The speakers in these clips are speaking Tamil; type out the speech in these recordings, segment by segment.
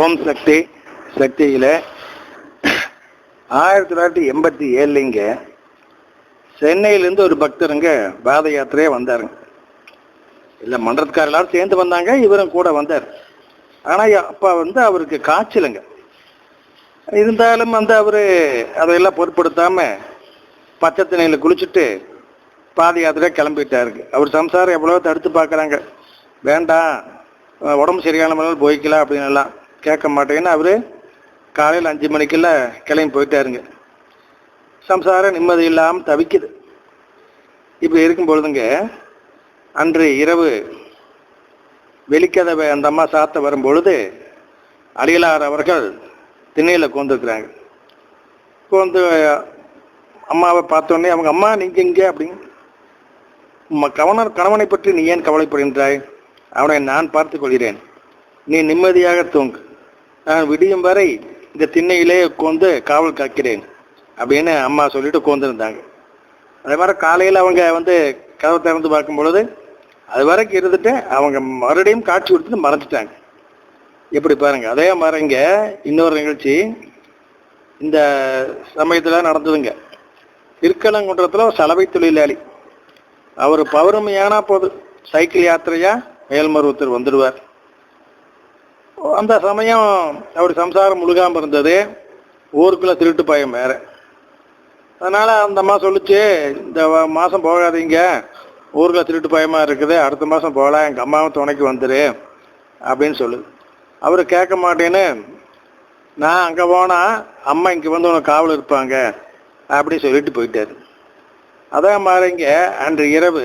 ஓம் சக்தி சக்தியில். ஆயிரத்தி தொள்ளாயிரத்தி எண்பத்தி ஏழுலிங்க சென்னையிலேருந்து ஒரு பக்தருங்க பாத யாத்திரையே வந்தாருங்க. இல்லை மன்றத்துக்கார எல்லாரும் சேர்ந்து வந்தாங்க இவரும் கூட வந்தார். ஆனால் அப்போ வந்து அவருக்கு காய்ச்சலுங்க. இருந்தாலும் வந்து அவர் அதையெல்லாம் பொருட்படுத்தாமல் பச்சை தண்ணியில் குளிச்சுட்டு பாத யாத்திரையாக கிளம்பிட்டாருங்க. அவர் சம்சாரம் எவ்வளோ தடுத்து பார்க்குறாங்க. வேண்டாம் உடம்பு சரியான முறையில் போய்க்கலாம் அப்படின்னு எல்லாம் கேட்க மாட்டேன்னு அவர் காலையில் அஞ்சு மணிக்கெல்லாம் கிளம்பி போயிட்டாருங்க. சம்சாரம் நிம்மதி இல்லாமல் தவிக்குது. இப்படி இருக்கும் பொழுதுங்க அன்று இரவு வெளிக்கதவை அந்த அம்மா சாத்த வரும்பொழுது அடிகளார் அவர்கள் திண்ணையில் கோந்துருக்குறாங்க கோந்து அம்மாவை பார்த்தோன்னே அவங்க அம்மா நீங்கள் இங்கே அப்படின்னு. கவனர் கணவனை பற்றி நீ ஏன் கவலைப்படுகின்றாய்? அவனை நான் பார்த்து கொள்கிறேன் நீ நிம்மதியாக தூங்கு. நான் விடியும் வரை இந்த திண்ணையிலே உட்காந்து காவல் காக்கிறேன் அப்படின்னு அம்மா சொல்லிட்டு உட்காந்துருந்தாங்க அதே மாதிரி காலையில் அவங்க வந்து கதவை திறந்து பார்க்கும் பொழுது அது வரைக்கும் இருந்துட்டு அவங்க மறுபடியும் காட்சி கொடுத்துட்டு மறைஞ்சிட்டாங்க. எப்படி பாருங்க அதே மாதிரிங்க இன்னொரு நிகழ்ச்சி இந்த சமயத்தில் நடந்ததுங்க. திருக்கலங்குன்றத்தில் ஒரு சலவை தொழிலாளி. அவர் பௌர்ணமியானா போது சைக்கிள் யாத்திரையா மேல்மருவத்தர் வந்துடுவார். அந்த சமயம் அவர் சம்சாரம் முழுகாமல் இருந்தது. ஊருக்குள்ளே திருட்டு பயம் வேற. அதனால் அந்த அம்மா சொல்லுச்சு இந்த மாதம் போகாதீங்க. ஊருக்குள்ள திருட்டு பயமாக இருக்குது. அடுத்த மாதம் போகலாம். எங்கள் அம்மாவும் துணைக்கு வந்துடு அப்படின்னு சொல்லுது அவர் கேட்க மாட்டேன்னு நான் அங்கே போனால் அம்மா இங்கே வந்து உனக்கு காவல் இருப்பாங்க. அப்படி சொல்லிட்டு போயிட்டார். அதே மாதிரிங்க அன்று இரவு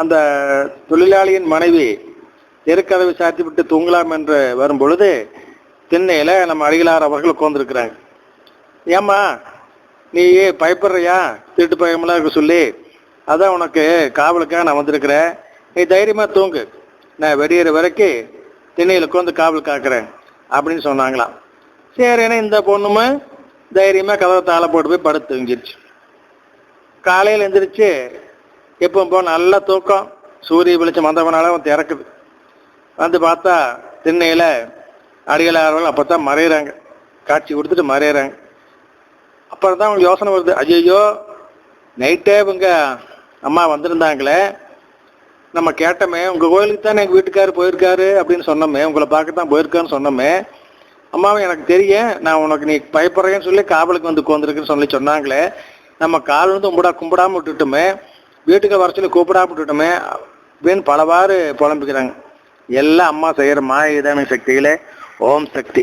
அந்த தொழிலாளியின் மனைவி தெருக்கதவை சாத்தி விட்டு தூங்கலாம் என்று வரும் பொழுது திண்ணையில் நம்ம அடிகளார் அவர்கள் உட்காந்துருக்குறாங்க ஏம்மா நீ பயப்படுறியா? திருட்டு பயமெல்லாம் இருக்க சொல்லி அதான் உனக்கு காவலுக்காக நான் வந்திருக்கிறேன். நீ தைரியமாக தூங்கு. நான் வெடியிற வரைக்கும் திண்ணையில் உட்காந்து காவல் காக்கிறேன் அப்படின்னு சொன்னாங்களாம். சரின்னு இந்த பொண்ணுமே தைரியமாக கதவை தாளை போட்டு போய் படுத்து தூங்கிருச்சு காலையில் எந்திரிச்சு எப்போ போ நல்ல தூக்கம். சூரிய வெளிச்சம் வந்தவனால அவன் திறக்குது. வந்து பார்த்தா திண்ணையில் அடிகளார்கள் அப்போ தான் மறையிறாங்க. காட்சி கொடுத்துட்டு மறையிறாங்க. அப்புறம் தான் அவங்களுக்கு யோசனை வருது. ஐயோ நைட்டே இவங்க அம்மா வந்திருந்தாங்களே. நம்ம கேட்டோமே உங்கள் கோயிலுக்கு தானே எங்கள் வீட்டுக்காரர் போயிருக்காரு அப்படின்னு சொன்னோமே. உங்களை பார்க்க தான் போயிருக்கான்னு சொன்னோமே. அம்மாவை எனக்கு தெரியும். நான் உனக்கு நீ பயப்படுறேன்னு சொல்லி காவலுக்கு வந்து உட்காந்துருக்குன்னு சொல்லி சொன்னாங்களே. நம்ம கால் வந்து கும்பிடா கும்பிடாம விட்டுட்டோமே. வீட்டுக்கு வர சொல்லி கூப்பிடாம விட்டுட்டோமே அப்படின்னு பலவாறு புலம்பிக்கிறாங்க. எல்லாம் அம்மா செய்கிற மாயுதான சக்தியில் ஓம் சக்தி.